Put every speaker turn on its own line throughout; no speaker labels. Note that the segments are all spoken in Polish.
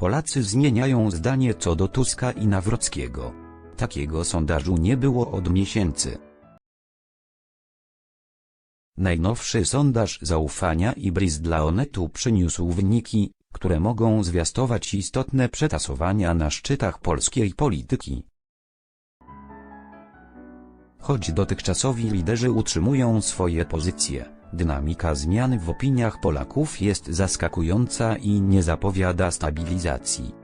Polacy zmieniają zdanie co do Tuska i Nawrockiego. Takiego sondażu nie było od miesięcy. Najnowszy sondaż zaufania Ibris dla Onetu przyniósł wyniki, które mogą zwiastować istotne przetasowania na szczytach polskiej polityki. Choć dotychczasowi liderzy utrzymują swoje pozycje, dynamika zmian w opiniach Polaków jest zaskakująca i nie zapowiada stabilizacji.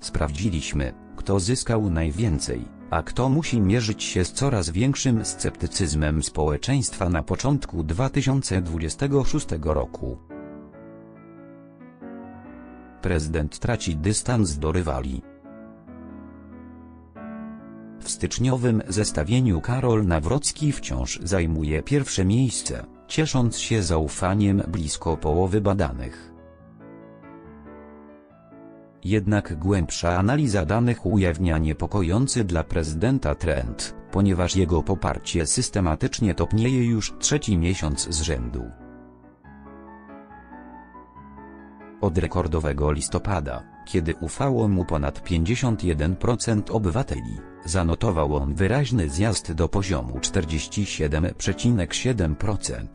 Sprawdziliśmy, kto zyskał najwięcej, a kto musi mierzyć się z coraz większym sceptycyzmem społeczeństwa na początku 2026 roku. Prezydent traci dystans do rywali. Styczniowym zestawieniu Karol Nawrocki wciąż zajmuje pierwsze miejsce, ciesząc się zaufaniem blisko połowy badanych. Jednak głębsza analiza danych ujawnia niepokojący dla prezydenta trend, ponieważ jego poparcie systematycznie topnieje już trzeci miesiąc z rzędu. Od rekordowego listopada, kiedy ufało mu ponad 51% obywateli, zanotował on wyraźny zjazd do poziomu 47,7%.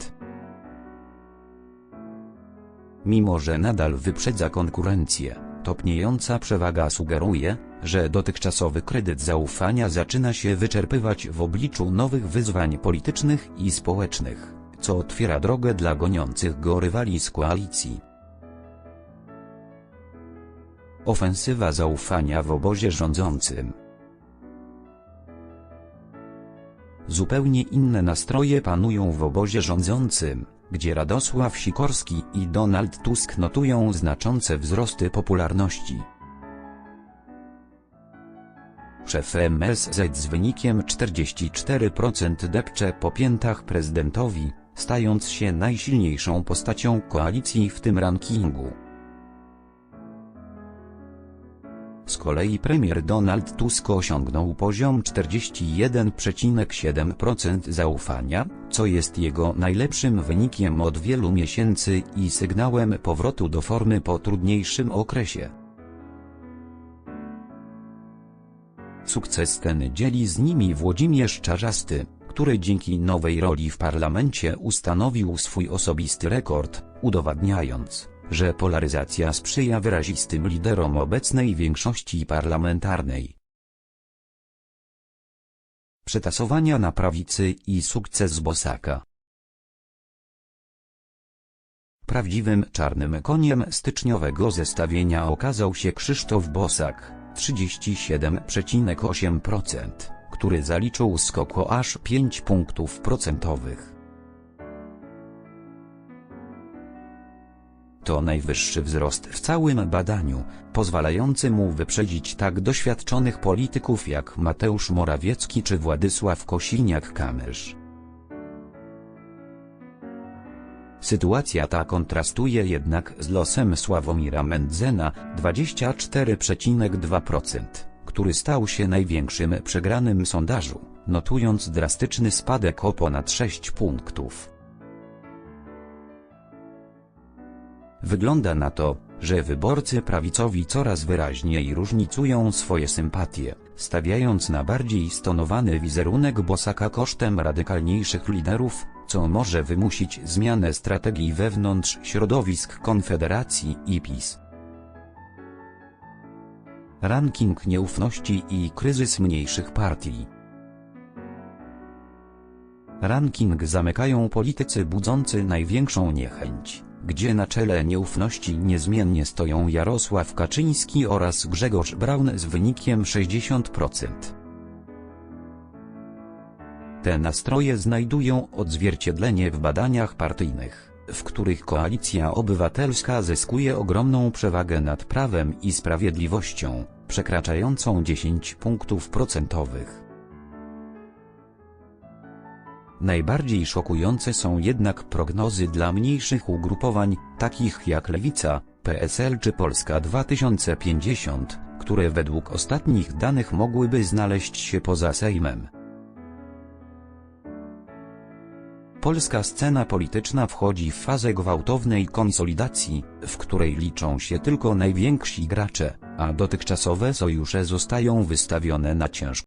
Mimo że nadal wyprzedza konkurencję, topniejąca przewaga sugeruje, że dotychczasowy kredyt zaufania zaczyna się wyczerpywać w obliczu nowych wyzwań politycznych i społecznych, co otwiera drogę dla goniących go rywali z koalicji. Ofensywa zaufania w obozie rządzącym. Zupełnie inne nastroje panują w obozie rządzącym, gdzie Radosław Sikorski i Donald Tusk notują znaczące wzrosty popularności. Szef MSZ z wynikiem 44% depcze po piętach prezydentowi, stając się najsilniejszą postacią koalicji w tym rankingu. Z kolei premier Donald Tusk osiągnął poziom 41,7% zaufania, co jest jego najlepszym wynikiem od wielu miesięcy i sygnałem powrotu do formy po trudniejszym okresie. Sukces ten dzieli z nimi Włodzimierz Czarzasty, który dzięki nowej roli w parlamencie ustanowił swój osobisty rekord, udowadniając, że polaryzacja sprzyja wyrazistym liderom obecnej większości parlamentarnej. Przetasowania na prawicy i sukces Bosaka Prawdziwym czarnym koniem styczniowego zestawienia okazał się Krzysztof Bosak, 37,8%, który zaliczył skok o aż 5 punktów procentowych. To najwyższy wzrost w całym badaniu, pozwalający mu wyprzedzić tak doświadczonych polityków jak Mateusz Morawiecki czy Władysław Kosiniak-Kamysz. Sytuacja ta kontrastuje jednak z losem Sławomira Mendzena 24,2%, który stał się największym przegranym sondażu, notując drastyczny spadek o ponad 6 punktów. Wygląda na to, że wyborcy prawicowi coraz wyraźniej różnicują swoje sympatie, stawiając na bardziej stonowany wizerunek Bosaka kosztem radykalniejszych liderów, co może wymusić zmianę strategii wewnątrz środowisk Konfederacji i PiS. Ranking nieufności i kryzys mniejszych partii Ranking zamykają politycy budzący największą niechęć gdzie na czele nieufności niezmiennie stoją Jarosław Kaczyński oraz Grzegorz Braun z wynikiem 60%. Te nastroje znajdują odzwierciedlenie w badaniach partyjnych, w których Koalicja Obywatelska zyskuje ogromną przewagę nad Prawem i Sprawiedliwością, przekraczającą 10 punktów procentowych. Najbardziej szokujące są jednak prognozy dla mniejszych ugrupowań, takich jak Lewica, PSL czy Polska 2050, które według ostatnich danych mogłyby znaleźć się poza Sejmem. Polska scena polityczna wchodzi w fazę gwałtownej konsolidacji, w której liczą się tylko najwięksi gracze, a dotychczasowe sojusze zostają wystawione na ciężko.